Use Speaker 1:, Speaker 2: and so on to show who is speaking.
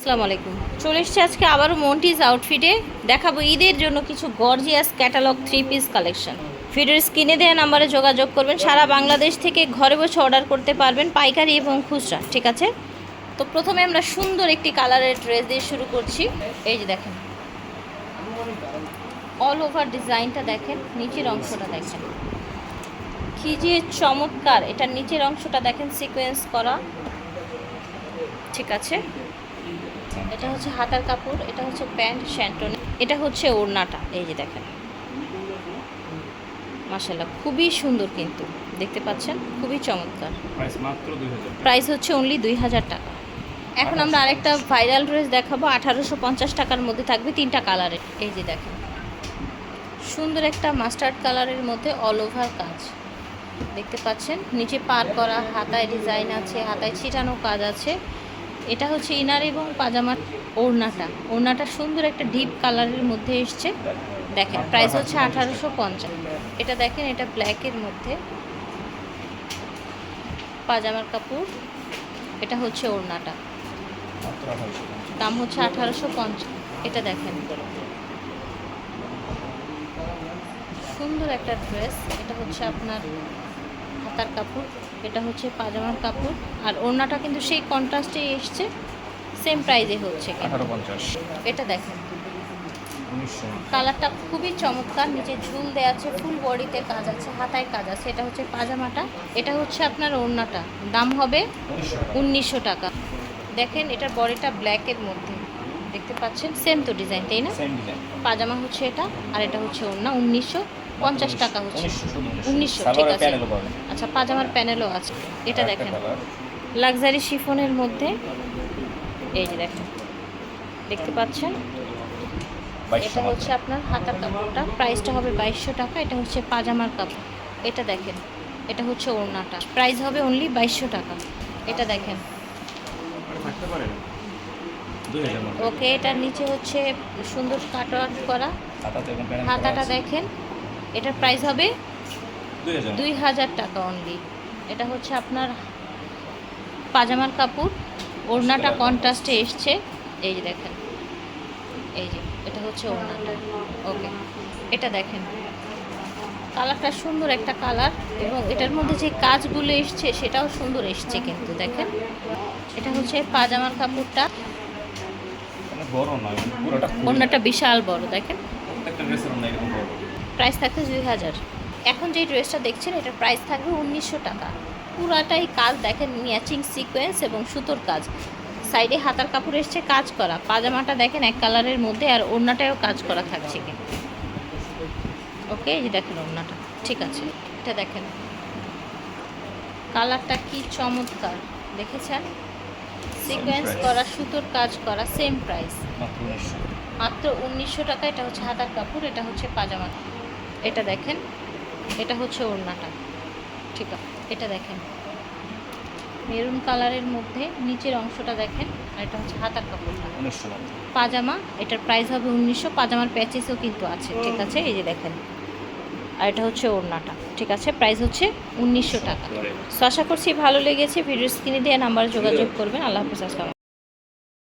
Speaker 1: আসসালামু আলাইকুম। চলে এসেছি আজকে আবারও মন্টিজ আউটফিটে দেখাবো ঈদের জন্য কিছু gorgeous catalogue three piece collection ভিডিওর স্ক্রিনে দেওয়া নাম্বারে যোগাযোগ করবেন। সারা বাংলাদেশ থেকে ঘরে বসে অর্ডার করতে পারবেন পাইকারি এবং খুচরা, ঠিক আছে? তো প্রথমে আমরা সুন্দর একটি কালারের ড্রেস দিয়ে শুরু করছি। এই যে দেখেন। অল ওভার ডিজাইনটা দেখেন, নিচের অংশটা দেখেন। কি যে চমৎকার, এটার নিচের অংশটা দেখেন সিকোয়েন্স করা। ঠিক আছে? এটা হচ্ছে হাতার কাপড় এটা হচ্ছে প্যান্ট শ্যান্টন এটা হচ্ছে ওড়নাটা এই যে দেখেন। মাসাল্লাহ খুবই সুন্দর কিন্তু দেখতে পাচ্ছেন? খুবই চমৎকার।
Speaker 2: প্রাইস
Speaker 1: হচ্ছে অনলি দুই হাজার টাকা। এখন আমরা আরেকটা ভাইরাল ড্রেস দেখাবো আঠারোশো পঞ্চাশ টাকার মধ্যে থাকবে তিনটা কালারের এই যে দেখেন। সুন্দর একটা মাস্টার্ড কালারের মধ্যে অল ওভার কাজ। দেখতে পাচ্ছেন? নিচে পার করা হাতায় ডিজাইন আছে হাতায় ছিটানো কাজ আছে। এটা হচ্ছে ইনার এবং পাজামার ওড়নাটা। ওড়নাটা সুন্দর একটা ডিপ কালারের মধ্যে এসছে। দেখেন প্রাইস হচ্ছে আঠারোশো পঞ্চাশ। এটা দেখেন, এটা ব্ল্যাকের মধ্যে। পাজামার কাপড়, এটা হচ্ছে ওড়নাটা। দাম হচ্ছে আঠারোশো পঞ্চাশ। এটা দেখেন। সুন্দর একটা ড্রেস এটা হচ্ছে আপনার হাতার কাপড়। এটা হচ্ছে পাজামার কাপড়। আর ওড়নাটা কিন্তু সেই কন্ট্রাস্টেই এসছে সেম প্রাইজে হচ্ছে এটা দেখেন। কালারটা খুবই চমৎকার নিচে ঝুল দেওয়া আছে ফুল বডিতে কাজ আছে হাতায় কাজ আছে। এটা হচ্ছে পাজামাটা এটা হচ্ছে আপনার ওড়নাটা। দাম হবে
Speaker 2: উনিশশো।
Speaker 1: উনিশশো টাকা। দেখেন এটার বডিটা ব্ল্যাকের মধ্যে। দেখতে পাচ্ছেন? সেম তো ডিজাইন তাই না? পাজামা হচ্ছে এটা আর এটা হচ্ছে ওড়না উনিশশো। পঞ্চাশ টাকা হচ্ছে।
Speaker 2: উনিশশো
Speaker 1: ঠিক আছে। আচ্ছা পাজামার প্যানেলও আছে। এটা দেখেন। লাক্সারি শিফনের মধ্যে এই যে দেখেন। দেখতে পাচ্ছেন? এটা হচ্ছে আপনার হাতার কাপড়টা। প্রাইসটা হবে বাইশশো টাকা। এটা হচ্ছে পাজামার কাপড়। এটা দেখেন। এটা হচ্ছে ওড়নাটা। প্রাইস হবে অনলি বাইশশো টাকা। এটা দেখেন। ওকে এটার নিচে হচ্ছে সুন্দর কাটওয়ার্ক করা। হাতাটা দেখেন। এটার প্রাইস হবে
Speaker 2: দুই হাজার।
Speaker 1: টাকা অনলি এটা হচ্ছে আপনার পাজামার কাপড় ওড়নাটা কন্ট্রাস্টে এসছে। এই যে দেখেন এই যে এটা হচ্ছে ওড়নাটা। ওকে এটা দেখেন। কালারটা সুন্দর একটা কালার এবং এটার মধ্যে যে কাজগুলো এসছে সেটাও সুন্দর এসছে কিন্তু দেখেন। এটা হচ্ছে পাজামার কাপড়টা।
Speaker 2: মানে পুরোটা
Speaker 1: ওড়নাটা বিশাল বড় দেখেন।
Speaker 2: প্রত্যেকটা ড্রেসের অন্য এরকম
Speaker 1: প্রাইস দুই হাজার। এখন যে ড্রেসটা দেখছেন এটার প্রাইস থাকবে উনিশশো টাকা। পুরাটাই কাজ দেখেন ম্যাচিং সিকোয়েন্স এবং সুতোর কাজ। সাইডে হাতার কাপড় এসছে কাজ করা। পাজামাটা দেখেন এক কালারের মধ্যে আর ওড়নাটাও কাজ করা থাকছে। কিন্তু ওকে এই দেখেন ওড়নাটা। ঠিক আছে এটা দেখেন। কালারটা কি চমৎকার দেখেছেন? সিকোয়েন্স করা সুতোর কাজ করা সেম প্রাইস
Speaker 2: মাত্র উনিশশো
Speaker 1: টাকা এটা হচ্ছে হাতার কাপড় এটা হচ্ছে পাজামা। এটা দেখেন এটা হচ্ছে ওড়নাটা। ঠিক আছে এটা দেখেন। মেরুন কালারের মধ্যে নিচের অংশটা দেখেন আর এটা হচ্ছে হাতার কাপড়টা। পাজামা এটার প্রাইস হবে উনিশশো পাজামার প্যাচেসও কিন্তু আছে ঠিক আছে? এই যে দেখেন। আর এটা হচ্ছে ওড়নাটা ঠিক আছে? প্রাইস হচ্ছে উনিশশো টাকা। তো আশা করছি ভালো লেগেছে ভিডিও স্ক্রিনে দিয়ে নাম্বারে যোগাযোগ করবেন। আল্লাহ হাফিজ আসসালাম